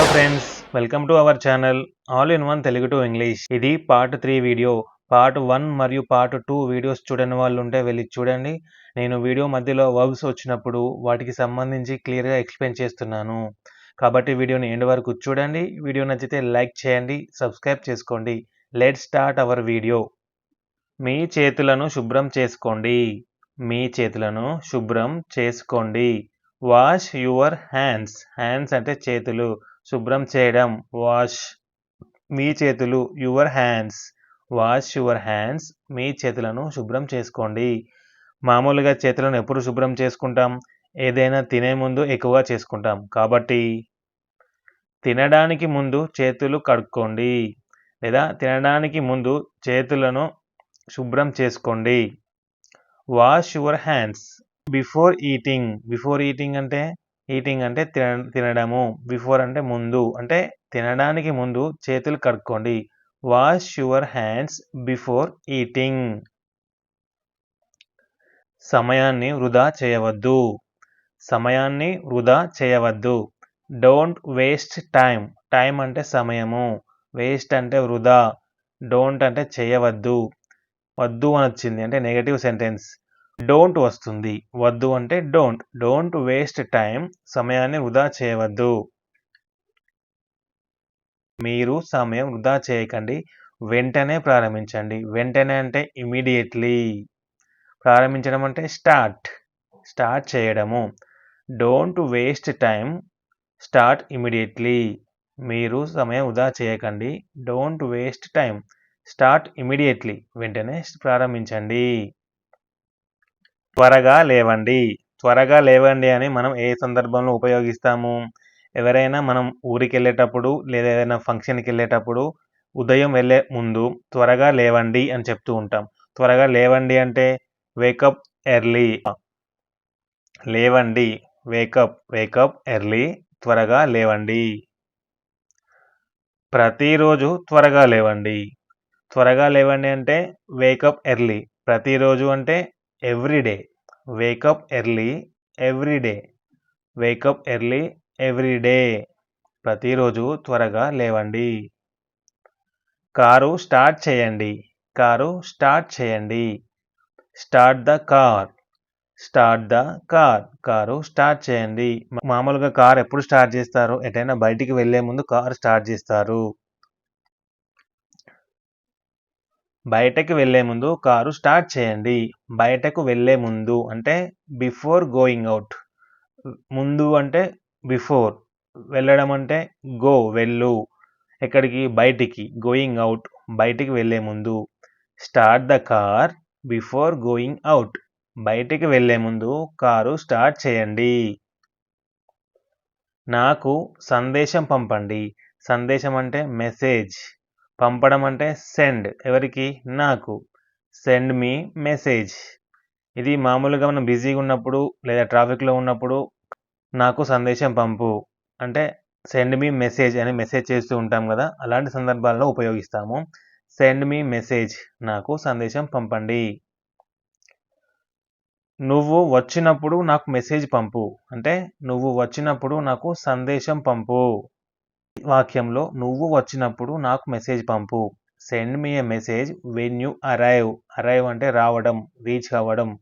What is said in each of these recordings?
Hello friends welcome to our channel all in one Telugu to English ఇది part three video part one మరియు part two videos చూడని వాళ్ళు ఉంటే వెళ్ళి చూడండి. నేను వీడియో మధ్యలో వర్బ్స్ వచ్చినప్పుడు వాటికి సంబంధించి క్లియర్గా ఎక్స్ప్లెయిన్ చేస్తున్నాను. కాబట్టి వీడియోని ఎండ్ వరకు చూడండి. వీడియో నచ్చితే లైక్ చేయండి సబ్స్క్రైబ్ చేసుకోండి. లెట్ స్టార్ట్ అవర్ వీడియో మీ చేతులను శుభ్రం చేసుకోండి. మీ చేతులను శుభ్రం చేసుకోండి. వాష్ యువర్ హ్యాండ్స్ హ్యాండ్స్ అంటే చేతులు. శుభ్రం చేయడం. వాష్ మీ చేతులు your hands wash your hands మీ చేతులను శుభ్రం చేసుకోండి. మామూలుగా చేతులను ఎప్పుడు శుభ్రం చేసుకుంటాం? ఏదైనా తినే ముందు ఎక్కువగా చేసుకుంటాం. కాబట్టి తినడానికి ముందు చేతులు కడుక్కోండి. లేదా తినడానికి ముందు చేతులను శుభ్రం చేసుకోండి. Wash your hands before eating before eating అంటే ఈటింగ్ అంటే తిన తినడము బిఫోర్ అంటే ముందు. అంటే తినడానికి ముందు చేతులు కడుక్కోండి. Wash your hands before eating సమయాన్ని వృధా చేయవద్దు. సమయాన్ని వృధా చేయవద్దు. డోంట్ వేస్ట్ టైం టైం అంటే సమయము. వేస్ట్ అంటే వృధా. డోంట్ అంటే చేయవద్దు. వద్దు అని వచ్చింది అంటే నెగటివ్ సెంటెన్స్ డోంట్ వస్తుంది. వద్దు అంటే డోంట్. డోంట్ వేస్ట్ టైం సమయాన్ని వృధా చేయవద్దు. మీరు సమయం వృధా చేయకండి. వెంటనే ప్రారంభించండి. వెంటనే అంటే ఇమీడియట్లీ ప్రారంభించడం అంటే స్టార్ట్ స్టార్ట్ చేయడము. Don't waste time start immediately మీరు సమయం వృధా చేయకండి. Don't waste time start immediately వెంటనే ప్రారంభించండి. త్వరగా లేవండి. త్వరగా లేవండి అని మనం ఏ సందర్భంలో ఉపయోగిస్తాము? ఎవరైనా మనం ఊరికి వెళ్ళేటప్పుడు లేదా ఏదైనా ఫంక్షన్కి వెళ్ళేటప్పుడు ఉదయం వెళ్ళే ముందు త్వరగా లేవండి అని చెప్తూ ఉంటాం. త్వరగా లేవండి అంటే వేకప్ ఎర్లీ లేవండి wake up wake up early త్వరగా లేవండి. ప్రతిరోజు త్వరగా లేవండి. త్వరగా లేవండి అంటే వేకప్ ఎర్లీ ప్రతిరోజు అంటే everyday wake up early everyday wake up early everyday ప్రతిరోజు త్వరగా లేవండి. కారు స్టార్ట్ చేయండి. కారు స్టార్ట్ చేయండి. Start the car start the car car start చేయండి. మామూలుగా కార్ ఎప్పుడు స్టార్ట్ చేస్తారు? ఎటైనా బయటికి వెళ్ళే ముందు కార్ స్టార్ట్ చేస్తారు. బయటకు వెళ్ళే ముందు కారు స్టార్ట్ చేయండి. బయటకు వెళ్ళే ముందు అంటే బిఫోర్ గోయింగ్ అవుట్ ముందు అంటే బిఫోర్. వెళ్ళడం అంటే గో వెళ్ళు. ఎక్కడికి? బయటికి. గోయింగ్ అవుట్ బయటికి వెళ్ళే ముందు. Start the car before going out బయటికి వెళ్ళే ముందు కారు స్టార్ట్ చేయండి. నాకు సందేశం పంపండి. సందేశం అంటే మెసేజ్. పంపడం అంటే సెండ్ ఎవరికి? నాకు. సెండ్ మీ మెసేజ్ ఇది మామూలుగా మనం బిజీగా ఉన్నప్పుడు లేదా ట్రాఫిక్లో ఉన్నప్పుడు నాకు సందేశం పంపు. అంటే సెండ్ మీ మెసేజ్ అని మెసేజ్ చేస్తూ ఉంటాం కదా అలాంటి సందర్భాల్లో ఉపయోగిస్తాము. సెండ్ మీ మెసేజ్ నాకు సందేశం పంపండి. నువ్వు వచ్చినప్పుడు నాకు మెసేజ్ పంపు. అంటే నువ్వు వచ్చినప్పుడు నాకు సందేశం పంపు. వాక్యంలో నువ్వు వచ్చినప్పుడు నాకు message pump. Send me a message when you arrive. Arrive అంటే రావడం రీచ్ అవ్వడం.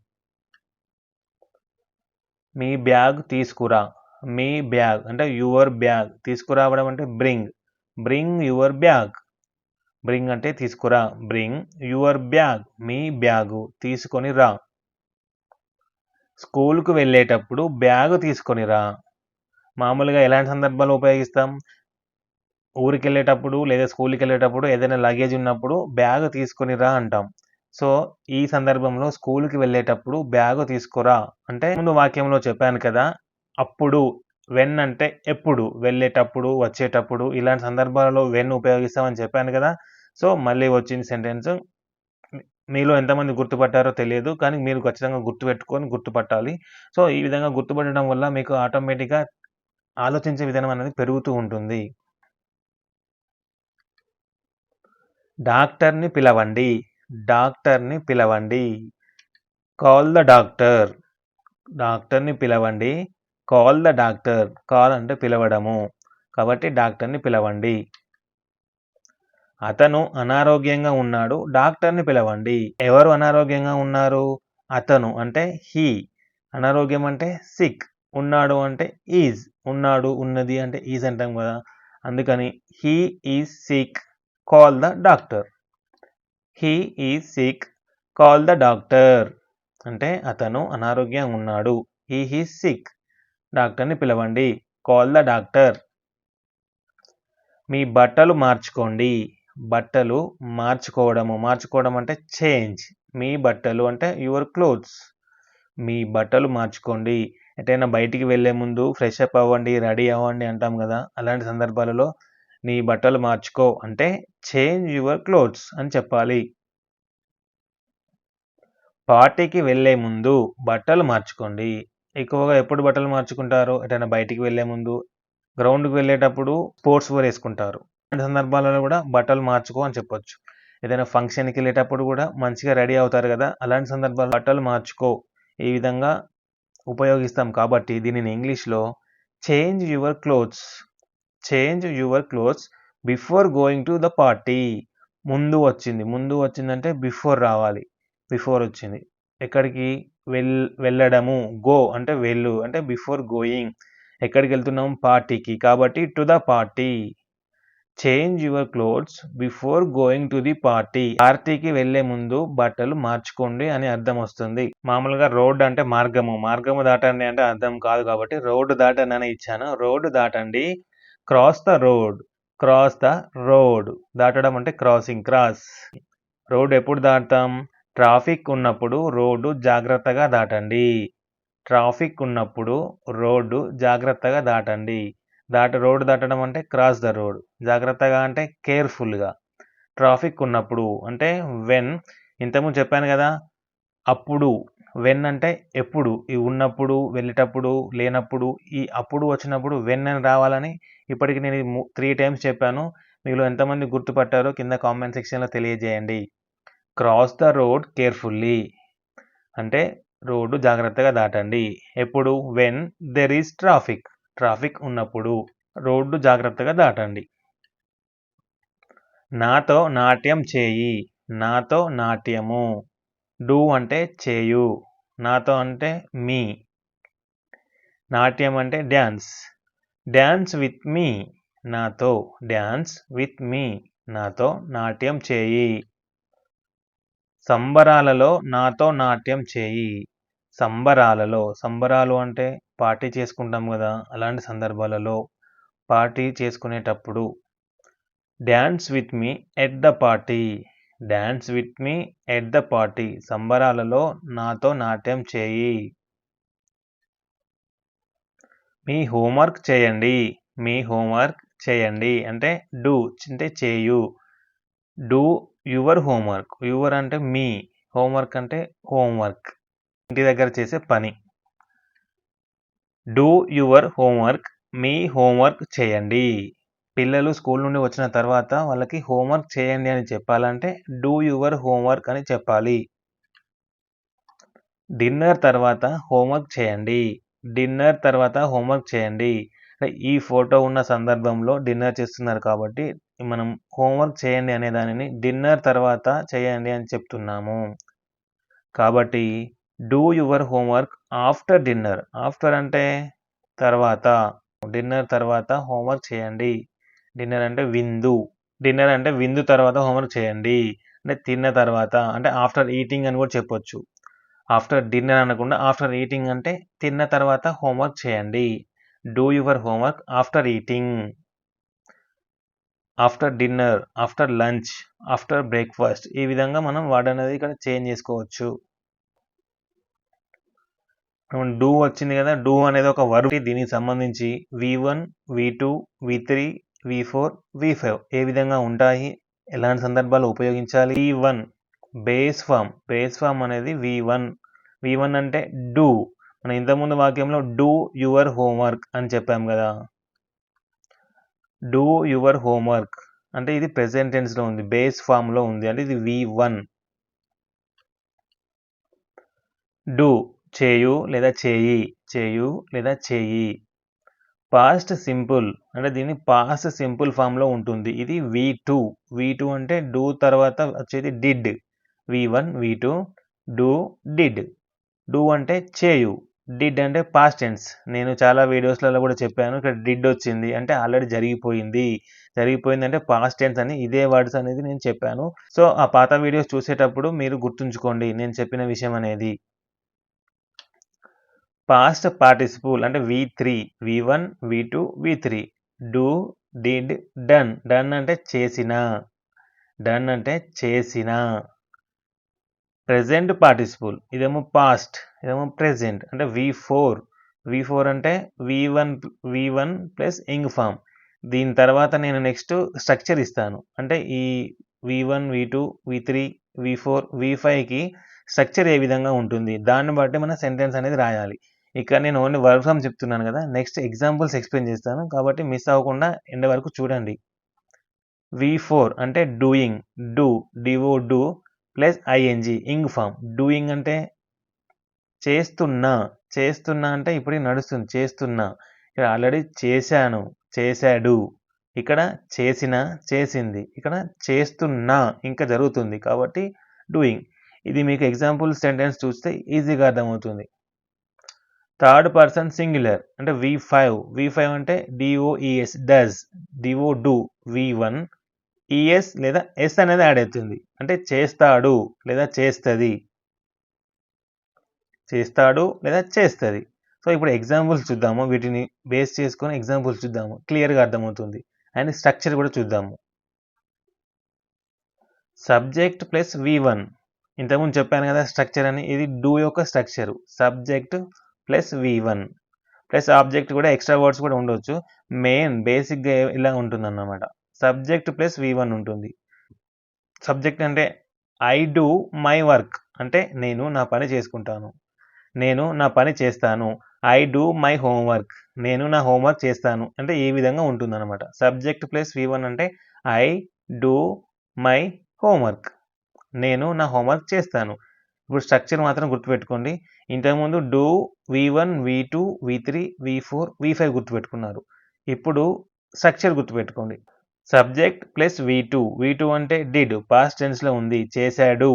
మీ బ్యాగ్ తీసుకురా. మీ బ్యాగ్ అంటే యువర్ బ్యాగ్. తీసుకురావడం అంటే bring. Bring your bag. Bring అంటే తీసుకురా. Bring your bag. Me bag తీసుకొని రా. స్కూల్కు వెళ్ళేటప్పుడు బ్యాగ్ తీసుకొని రా. మామూలుగా ఎలాంటి సందర్భాలు ఉపయోగిస్తాం? ఊరికి వెళ్ళేటప్పుడు లేదా స్కూల్కి వెళ్ళేటప్పుడు ఏదైనా లగేజ్ ఉన్నప్పుడు బ్యాగ్ తీసుకొని రా అంటాం. సో ఈ సందర్భంలో స్కూల్కి వెళ్ళేటప్పుడు బ్యాగ్ తీసుకురా. అంటే ముందు వాక్యంలో చెప్పాను కదా అప్పుడు వెన్ అంటే ఎప్పుడు వెళ్ళేటప్పుడు వచ్చేటప్పుడు ఇలాంటి సందర్భాలలో వెన్ ఉపయోగిస్తామని చెప్పాను కదా. సో మళ్ళీ వచ్చింది సెంటెన్స్ మీలో ఎంతమంది గుర్తుపట్టారో తెలియదు కానీ మీరు ఖచ్చితంగా గుర్తుపెట్టుకొని గుర్తుపట్టాలి. సో ఈ విధంగా గుర్తుపట్టడం వల్ల మీకు ఆటోమేటిక్గా ఆలోచించే విధానం అనేది పెరుగుతూ ఉంటుంది. డాక్టర్ని పిలవండి డాక్టర్ని పిలవండి కాల్ ద డాక్టర్ డాక్టర్ని పిలవండి కాల్ ద డాక్టర్ కాల్ అంటే పిలవడము కాబట్టి డాక్టర్ని పిలవండి. అతను అనారోగ్యంగా ఉన్నాడు డాక్టర్ని పిలవండి. ఎవరు అనారోగ్యంగా ఉన్నారు? అతను అంటే హీ. అనారోగ్యం అంటే సిక్. ఉన్నాడు అంటే ఈజ్. ఉన్నాడు ఉన్నది అంటే ఈజ్ అంటాం కదా. అందుకని he is sick. Call the doctor he is sick call the doctor అంటే అతను అనారోగ్యంగా ఉన్నాడు. హీ హీ సిక్ డాక్టర్ని పిలవండి. కాల్ ద డాక్టర్ మీ బట్టలు మార్చుకోండి. బట్టలు మార్చుకోవడము. మార్చుకోవడం అంటే చేంజ్. మీ బట్టలు అంటే యువర్ క్లోత్స్. మీ బట్టలు మార్చుకోండి. ఎటైనా బయటికి వెళ్ళే ముందు ఫ్రెష్ అప్ అవ్వండి రెడీ అవ్వండి అంటాం కదా. అలాంటి సందర్భాలలో నీ బట్టలు మార్చుకో అంటే చేంజ్ యువర్ క్లోత్స్ అని చెప్పాలి. పార్టీకి వెళ్ళే ముందు బట్టలు మార్చుకోండి. ఎక్కువగా ఎప్పుడు బట్టలు మార్చుకుంటారు? ఎటైనా బయటికి వెళ్ళే ముందు గ్రౌండ్కి వెళ్ళేటప్పుడు స్పోర్ట్స్ వేర్ వేసుకుంటారు. అలాంటి సందర్భాలలో కూడా బట్టలు మార్చుకో అని చెప్పొచ్చు. ఏదైనా ఫంక్షన్కి వెళ్ళేటప్పుడు కూడా మంచిగా రెడీ అవుతారు కదా? అలాంటి సందర్భాలు బట్టలు మార్చుకో. ఈ విధంగా ఉపయోగిస్తాం కాబట్టి దీనిని ఇంగ్లీష్లో change your clothes change your clothes before going to the party ముందు వచ్చింది. ముందు వచ్చిందంటే బిఫోర్ రావాలి. బిఫోర్ వచ్చింది. ఎక్కడికి? వెల్ వెళ్ళడము. గో అంటే వెళ్ళు. అంటే బిఫోర్ గోయింగ్ ఎక్కడికి వెళ్తున్నాం? పార్టీకి. కాబట్టి to the party change your clothes before going to the party పార్టీకి వెళ్ళే ముందు బట్టలు మార్చుకోండి అని అర్థం వస్తుంది. మామూలుగా రోడ్ అంటే మార్గము. మార్గము దాటండి అంటే అర్థం కాదు కాబట్టి రోడ్డు దాటండి అని ఇచ్చాను. Road దాటండి. Cross the road cross the road దాటడం అంటే క్రాసింగ్ క్రాస్ రోడ్ ఎప్పుడు దాటుతాం ట్రాఫిక్ ఉన్నప్పుడు రోడ్డు జాగ్రత్తగా దాటండి. ట్రాఫిక్ ఉన్నప్పుడు రోడ్డు జాగ్రత్తగా దాటండి. దాట రోడ్డు దాటడం అంటే క్రాస్ ద రోడ్ జాగ్రత్తగా అంటే కేర్ఫుల్గా ట్రాఫిక్ ఉన్నప్పుడు అంటే వెన్ ఇంతకుముందు చెప్పాను కదా అప్పుడు. వెన్ అంటే ఎప్పుడు? ఈ ఉన్నప్పుడు వెళ్ళేటప్పుడు లేనప్పుడు ఈ అప్పుడు వచ్చినప్పుడు వెన్ అని రావాలని ఇప్పటికి నేను త్రీ టైమ్స్ చెప్పాను. మీలో ఎంతమంది గుర్తుపట్టారో కింద కామెంట్ సెక్షన్లో తెలియజేయండి. క్రాస్ ద రోడ్ కేర్ఫుల్లీ అంటే రోడ్డు జాగ్రత్తగా దాటండి. ఎప్పుడు? When there is traffic traffic ఉన్నప్పుడు రోడ్డు జాగ్రత్తగా దాటండి. నాతో నాట్యం చేయి. నాతో నాట్యము. డూ అంటే చేయు. నాతో అంటే మీ. నాట్యం అంటే డ్యాన్స్ డ్యాన్స్ విత్ మీ నాతో డ్యాన్స్ విత్ మీ నాతో నాట్యం చేయి. సంబరాలలో నాతో నాట్యం చేయి. సంబరాలలో సంబరాలు అంటే పార్టీ చేసుకుంటాం కదా అలాంటి సందర్భాలలో పార్టీ చేసుకునేటప్పుడు dance with me at the party dance with me at the party సంబరాలలో నాతో నాట్యం చేయి. మీ హోంవర్క్ చేయండి. మీ హోంవర్క్ చేయండి. అంటే డూ అంటే చేయు. Do your homework. యువర్ అంటే మీ. హోంవర్క్ అంటే హోంవర్క్. ఇంటి దగ్గర చేసే పని. Do your homework. Me homework చేయండి. పిల్లలు స్కూల్ నుండి వచ్చిన తర్వాత వాళ్ళకి హోంవర్క్ చేయండి అని చెప్పాలంటే డూ యువర్ హోంవర్క్ అని చెప్పాలి. డిన్నర్ తర్వాత హోంవర్క్ చేయండి. డిన్నర్ తర్వాత హోంవర్క్ చేయండి. ఈ ఫోటో ఉన్న సందర్భంలో డిన్నర్ చేస్తున్నారు కాబట్టి మనం హోంవర్క్ చేయండి అనే దానిని డిన్నర్ తర్వాత చేయండి అని చెప్తున్నాము. కాబట్టి do your homework after dinner. After అంటే తర్వాత. డిన్నర్ తర్వాత హోంవర్క్ చేయండి. డిన్నర్ అంటే విందు. డిన్నర్ అంటే విందు తర్వాత హోంవర్క్ చేయండి. అంటే తిన్న తర్వాత. అంటే ఆఫ్టర్ ఈటింగ్ అని కూడా చెప్పొచ్చు. ఆఫ్టర్ డిన్నర్ అనకుండా ఆఫ్టర్ ఈటింగ్ అంటే తిన్న తర్వాత హోంవర్క్ చేయండి. Do your homework after eating. After dinner after lunch after breakfast ఈ విధంగా మనం వర్డ్ అనేది ఇక్కడ చేంజ్ చేసుకోవచ్చు. డూ వచ్చింది కదా డూ అనేది ఒక వర్బ్ దీనికి సంబంధించి V one V two V three V four V five ఏ విధంగా ఉంటాయి? ఎలాంటి సందర్భాలు ఉపయోగించాలి? V one base form base form అనేది వి వన్ వి వన్ అంటే డూ మనం ఇంతకుముందు వాక్యంలో డూ యువర్ హోంవర్క్ అని చెప్పాం కదా. డూ యువర్ హోంవర్క్ అంటే ఇది ప్రెసెంట్ టెన్స్లో ఉంది. బేస్ ఫామ్లో ఉంది. అంటే ఇది వి వన్ డూ చేయు లేదా చేయి చేయు లేదా చేయి పాస్ట్ సింపుల్ అంటే దీన్ని పాస్ట్ సింపుల్ ఫామ్లో ఉంటుంది. ఇది వి టూ వి టూ అంటే డూ తర్వాత వచ్చేది did V one V two do did do అంటే చేయు. డిడ్ అంటే పాస్ట్ టెన్స్ నేను చాలా వీడియోస్లలో కూడా చెప్పాను ఇక్కడ డిడ్ వచ్చింది అంటే ఆల్రెడీ జరిగిపోయింది. జరిగిపోయింది అంటే పాస్ట్ టెన్స్ అని ఇదే వర్డ్స్ అనేది నేను చెప్పాను. సో ఆ పాత వీడియోస్ చూసేటప్పుడు మీరు గుర్తుంచుకోండి నేను చెప్పిన విషయం అనేది. పాస్ట్ పార్టిసిపుల్ అంటే V three V one V two V three do did done done అంటే చేసిన. డన్ అంటే చేసిన. ప్రెజెంట్ పార్టిసిపుల్ ఇదేమో పాస్ట్ ఇదేమో ప్రెజెంట్ అంటే వి ఫోర్ వి ఫోర్ అంటే V one V one plus ing form దీని తర్వాత నేను నెక్స్ట్ స్ట్రక్చర్ ఇస్తాను. అంటే ఈ V one V two V three V four V ఫైవ్కి స్ట్రక్చర్ ఏ విధంగా ఉంటుంది? దాన్ని బట్టి మన సెంటెన్స్ అనేది రాయాలి. ఇక్కడ నేను ఓన్లీ వర్క్ ఫామ్ చెప్తున్నాను కదా. నెక్స్ట్ ఎగ్జాంపుల్స్ ఎక్స్ప్లెయిన్ చేస్తాను. కాబట్టి మిస్ అవ్వకుండా ఎండ్ వరకు చూడండి. వి ఫోర్ అంటే doing do D O do plus I N G ing form doing అంటే చేస్తున్నా చేస్తున్నా అంటే ఇప్పుడు నడుస్తుంది చేస్తున్నా. ఇక్కడ ఆల్రెడీ చేశాను చేశాడు. ఇక్కడ చేసిన చేసింది. ఇక్కడ చేస్తున్నా ఇంకా జరుగుతుంది కాబట్టి డూయింగ్ ఇది మీకు ఎగ్జాంపుల్ సెంటెన్స్ చూస్తే ఈజీగా అర్థమవుతుంది. థర్డ్ పర్సన్ సింగులర్ అంటే వి ఫైవ్ వి ఫైవ్ అంటే D O E S does D O do V one E S లేదా ఎస్ అనేది యాడ్ అవుతుంది. అంటే చేస్తాడు లేదా చేస్తుంది. చేస్తాడు లేదా చేస్తుంది. సో ఇప్పుడు ఎగ్జాంపుల్స్ చూద్దాము. వీటిని బేస్ చేసుకొని ఎగ్జాంపుల్స్ చూద్దాము. క్లియర్గా అర్థమవుతుంది. అండ్ స్ట్రక్చర్ కూడా చూద్దాము. సబ్జెక్ట్ ప్లస్ వి వన్ ఇంతకుముందు చెప్పాను కదా స్ట్రక్చర్ అని. ఇది డూ యొక్క structure subject plus V one plus object కూడా ఎక్స్ట్రా వర్డ్స్ కూడా ఉండొచ్చు. మెయిన్ బేసిక్గా ఇలా ఉంటుంది అన్నమాట సబ్జెక్ట్ ప్లస్ వి వన్ ఉంటుంది. సబ్జెక్ట్ అంటే ఐ డూ మై వర్క్. అంటే నేను నా పని చేసుకుంటాను. నేను నా పని చేస్తాను. I do my homework. నేను నా హోంవర్క్ చేస్తాను. అంటే ఈ విధంగా ఉంటుందన్నమాట. సబ్జెక్ట్ ప్లస్ వి వన్ అంటే ఐ డూ మై హోంవర్క్. నేను నా హోంవర్క్ చేస్తాను. ఇప్పుడు స్ట్రక్చర్ మాత్రం గుర్తుపెట్టుకోండి. ఇంతకుముందు do V one V two V three V four V five గుర్తుపెట్టుకున్నారు. ఇప్పుడు స్ట్రక్చర్ గుర్తుపెట్టుకోండి. Subject plus V two V two అంటే డిడ్ పాస్ట్ టెన్స్లో ఉంది చేశాడు.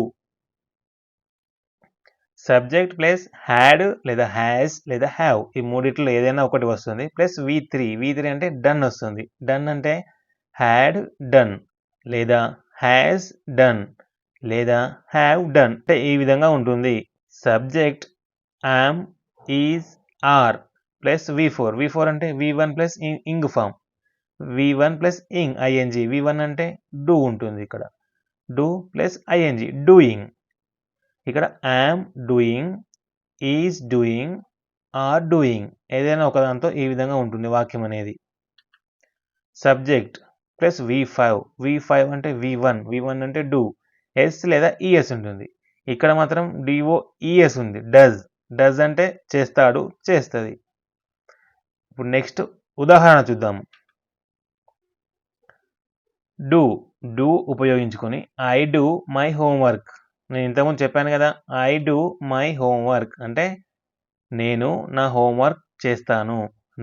సబ్జెక్ట్ ప్లస్ హ్యాడ్ లేదా హ్యాస్ లేదా హ్యావ్ ఈ మూడిట్లో ఏదైనా ఒకటి వస్తుంది. Plus V three V three అంటే డన్ వస్తుంది. డన్ అంటే హ్యాడ్ డన్ లేదా హ్యాస్ డన్ లేదా హ్యావ్ డన్ అంటే ఈ విధంగా ఉంటుంది. Subject am is are plus V four V four అంటే V one plus ing form V one plus ing I N G V one అంటే డూ ఉంటుంది ఇక్కడ. Do plus I N G doing ఇక్కడ am doing is doing are doing ఏదైనా ఒకదాంతో ఈ విధంగా ఉంటుంది వాక్యం అనేది. Subject plus V five V five అంటే వి వన్ వి వన్ అంటే డూ ఎస్ లేదా ఈఎస్ ఉంటుంది. ఇక్కడ మాత్రం డిఓ ఈఎస్ ఉంది. డజ్ డజ్ అంటే చేస్తాడు చేస్తుంది. ఇప్పుడు నెక్స్ట్ ఉదాహరణ చూద్దాము డూ డూ ఉపయోగించుకొని ఐ డూ మై హోంవర్క్ నేను ఇంతకుముందు చెప్పాను కదా ఐ డూ మై హోంవర్క్ అంటే నేను నా హోంవర్క్ చేస్తాను.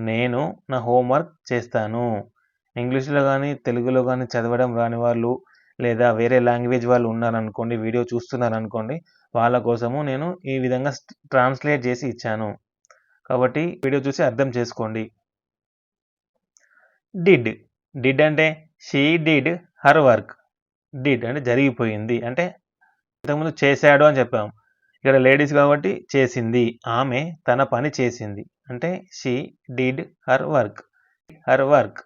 నేను నా హోంవర్క్ చేస్తాను. ఇంగ్లీష్లో కానీ తెలుగులో కానీ చదవడం రాని వాళ్ళు లేదా వేరే లాంగ్వేజ్ వాళ్ళు ఉన్నారనుకోండి వీడియో చూస్తున్నారనుకోండి వాళ్ళ కోసము నేను ఈ విధంగా ట్రాన్స్లేట్ చేసి ఇచ్చాను. కాబట్టి వీడియో చూసి అర్థం చేసుకోండి. డిడ్ డిడ్ అంటే she did her work did అంటే జరిగిపోయింది. అంటే ఇంతకుముందు చేశాడు అని చెప్పాం. ఇక్కడ లేడీస్ కాబట్టి చేసింది. ఆమె తన పని చేసింది. అంటే she did her work her work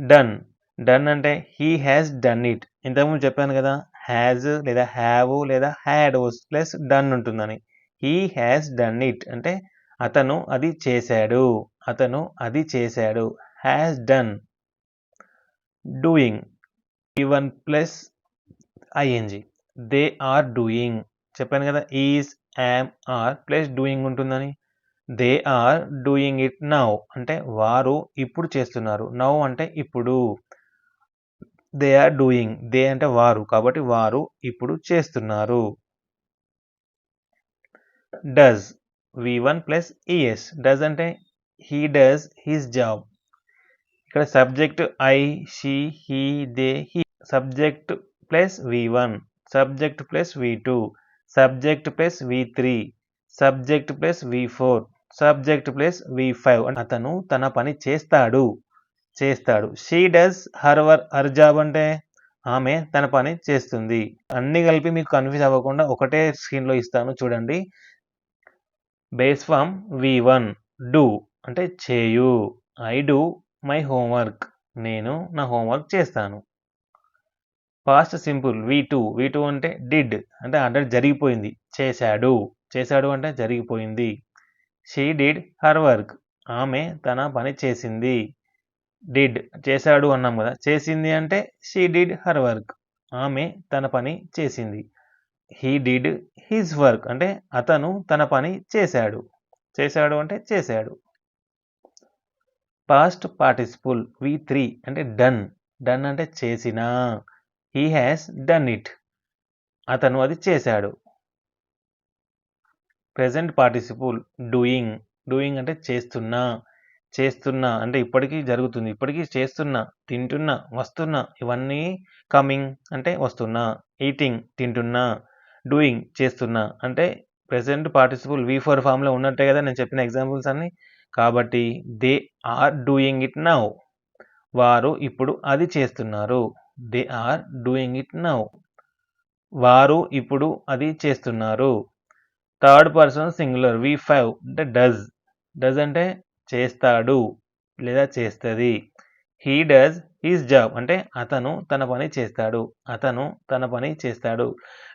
done done అంటే హీ హ్యాస్ డన్ ఇట్ ఇంతకుముందు చెప్పాను కదా హ్యాజ్ లేదా హ్యావ్ లేదా హ్యాడ్ ప్లస్ డన్ ఉంటుందని. హీ హ్యాస్ డన్ ఇట్ అంటే అతను అది చేశాడు. అతను అది చేశాడు. Has done doing one plus I N G they are doing చెప్పాను కదా is am are plus doing ఉంటుందని. They are doing it now అంటే వారు ఇప్పుడు చేస్తున్నారు. నౌ అంటే ఇప్పుడు. దే ఆర్ డూయింగ్ దే అంటే వారు. కాబట్టి వారు ఇప్పుడు చేస్తున్నారు. Does V one plus E S does అంటే హీ డస్ హిస్ జాబ్ ఇక్కడ subject I she he they he. Subject plus V one. Subject plus V two. Subject plus V three. Subject plus V four. Subject plus V five. అతను తన పని చేస్తాడు. చేస్తాడు. She does her work her job అంటే ఆమె తన పని చేస్తుంది. అన్ని కలిపి మీకు కన్ఫ్యూజ్ అవ్వకుండా ఒకటే స్క్రీన్లో ఇస్తాను చూడండి. Base form V one. Do అంటే చేయు. I do my homework. నేను నా హోంవర్క్ చేస్తాను. Past simple. V two. V two అంటే డిడ్. అంటే ఆల్రెడీ జరిగిపోయింది. చేశాడు. చేశాడు అంటే జరిగిపోయింది. She did her work. ఆమె తన పని చేసింది. డిడ్. చేశాడు అన్నాం కదా. చేసింది అంటే షీ డిడ్ హర్ వర్క్. ఆమె తన పని చేసింది. He did his work. అంటే అతను తన పని చేశాడు. చేశాడు అంటే చేశాడు. పాస్ట్ పార్టిసిపుల్ వి త్రీ అంటే డన్ డన్ అంటే చేసిన. హీ హ్యాస్ డన్ ఇట్ అతను అది చేశాడు. ప్రజెంట్ పార్టిసిపుల్ డూయింగ్ డూయింగ్ అంటే చేస్తున్నా. చేస్తున్నా అంటే ఇప్పటికీ జరుగుతుంది. ఇప్పటికీ చేస్తున్నా తింటున్నా వస్తున్నా. ఇవన్నీ కమింగ్ అంటే వస్తున్నా. ఈటింగ్ తింటున్నా. డూయింగ్ చేస్తున్నా. అంటే ప్రజెంట్ పార్టిసిపుల్ వి ఫోర్ ఫామ్లో ఉన్నట్టే కదా నేను చెప్పిన ఎగ్జాంపుల్స్ అన్ని. కాబట్టి they are doing it now. వారు ఇప్పుడు అది చేస్తున్నారు. They are doing it now. వారు ఇప్పుడు అది చేస్తున్నారు. Third person singular V five అంటే డజ్. డజ్ అంటే చేస్తాడు లేదా చేస్తుంది. హీ డస్ హీస్ జాబ్ అంటే అతను తన పని చేస్తాడు. అతను తన పని చేస్తాడు.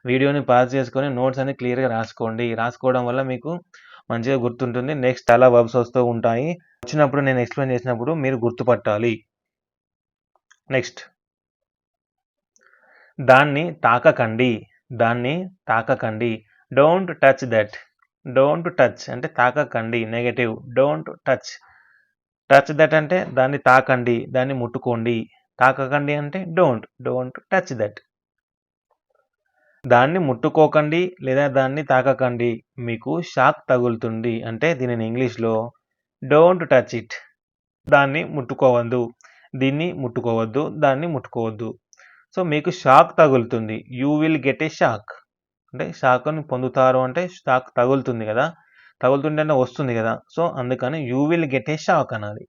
వీడియోని పాస్ చేసుకొని నోట్స్ అన్ని క్లియర్గా రాసుకోండి. రాసుకోవడం వల్ల మీకు మంచిగా గుర్తుంటుంది. నెక్స్ట్ చాలా వర్బ్స్ వస్తూ ఉంటాయి. వచ్చినప్పుడు నేను ఎక్స్ప్లెయిన్ చేసినప్పుడు మీరు గుర్తుపట్టాలి. నెక్స్ట్ దాన్ని తాకకండి. దాన్ని తాకకండి. Don't touch that don't touch అంటే తాకకండి. Negative don't touch touch that అంటే దాన్ని తాకండి. దాన్ని ముట్టుకోండి. తాకకండి అంటే డోంట్ డోంట్ టచ్ దట్ దాన్ని ముట్టుకోకండి లేదా దాన్ని తాకకండి. మీకు షాక్ తగులుతుంది అంటే దీనిని ఇంగ్లీష్లో డోంట్ టచ్ ఇట్. దాన్ని ముట్టుకోవద్దు. దీన్ని ముట్టుకోవద్దు. దాన్ని ముట్టుకోవద్దు. సో మీకు షాక్ తగులుతుంది. You will get a shock. అంటే షాక్ని పొందుతారు అంటే షాక్ తగులుతుంది కదా. తగులుతుంటే వస్తుంది కదా. సో అందుకని you will get a shock అనాలి.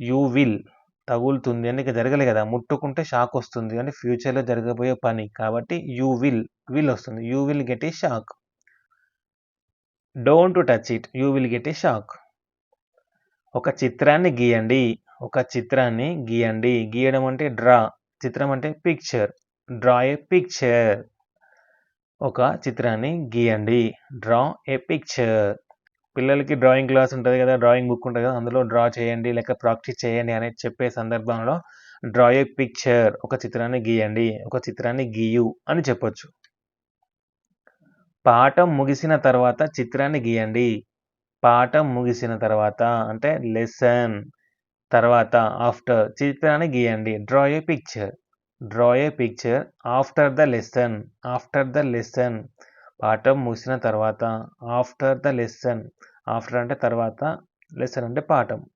You will. తగులుతుంది. అని ఇక జరగలే కదా ముట్టుకుంటే షాక్ వస్తుంది. అంటే ఫ్యూచర్లో జరగబోయే పని. కాబట్టి యూ విల్ విల్ వస్తుంది. You will get a shock. Don't touch it. You will get a shock. ఒక చిత్రాన్ని గీయండి. ఒక చిత్రాన్ని గీయండి. గీయడం అంటే డ్రా. చిత్రం అంటే పిక్చర్. Draw a picture. ఒక చిత్రాన్ని గీయండి. Draw a picture. పిల్లలకి డ్రాయింగ్ క్లాస్ ఉంటుంది కదా డ్రాయింగ్ బుక్ ఉంటుంది కదా అందులో డ్రా చేయండి లేక ప్రాక్టీస్ చేయండి అనేది చెప్పే సందర్భంలో డ్రా ఏ పిక్చర్ ఒక చిత్రాన్ని గీయండి ఒక చిత్రాన్ని గీయు అని చెప్పొచ్చు. పాఠం ముగిసిన తర్వాత చిత్రాన్ని గీయండి. పాఠం ముగిసిన తర్వాత అంటే లెసన్ తర్వాత ఆఫ్టర్ చిత్రాన్ని గీయండి. Draw a picture draw a picture after the lesson after the lesson పాఠం ముగిసిన తర్వాత ఆఫ్టర్ ద లెసన్ ఆఫ్టర్ అంటే తర్వాత లెసన్ అంటే పాఠం.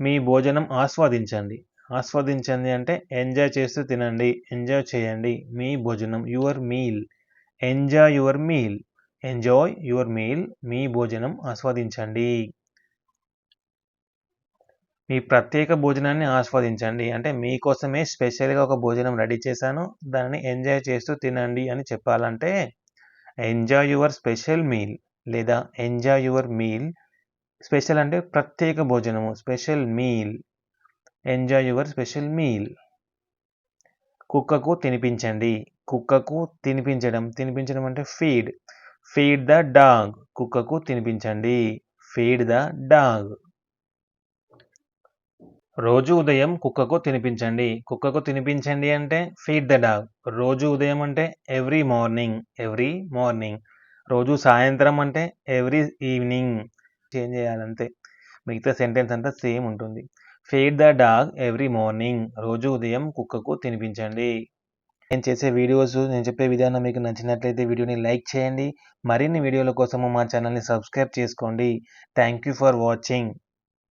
మీ భోజనం ఆస్వాదించండి. ఆస్వాదించండి అంటే ఎంజాయ్ చేస్తూ తినండి. ఎంజాయ్ చేయండి. మీ భోజనం your meal enjoy your meal enjoy your meal మీ భోజనం ఆస్వాదించండి. మీ ప్రత్యేక భోజనాన్ని ఆస్వాదించండి. అంటే మీకోసమే స్పెషల్గా ఒక భోజనం రెడీ చేశాను. దానిని ఎంజాయ్ చేస్తూ తినండి అని చెప్పాలంటే ఎంజాయ్ యువర్ స్పెషల్ మీల్ లేదా ఎంజాయ్ యువర్ మీల్ స్పెషల్ అంటే ప్రత్యేక భోజనము special meal. Enjoy your special meal కుక్కకు తినిపించండి. కుక్కకు తినిపించడం తినిపించడం అంటే ఫీడ్. ఫీడ్ ద డాగ్ కుక్కకు తినిపించండి. ఫీడ్ ద డాగ్ రోజు ఉదయం కుక్కకు తినిపించండి. కుక్కకు తినిపించండి అంటే ఫీడ్ ద డాగ్. రోజు ఉదయం అంటే ఎవ్రీ మార్నింగ్ ఎవ్రీ మార్నింగ్. రోజు సాయంత్రం అంటే ఎవ్రీ ఈవినింగ్. చేంజ్ చేయాలంతే? మిగతా సెంటెన్స్ అంతా సేమ్ ఉంటుంది. Feed the dog every morning. రోజు ఉదయం కుక్కకు తినిపించండి. నేను చేసే వీడియోస్ నేను చెప్పే విధానం మీకు నచ్చినట్లయితే వీడియోని లైక్ చేయండి. మరిన్ని వీడియోల కోసము మా ఛానల్ని సబ్స్క్రైబ్ చేసుకోండి. Thank you for watching.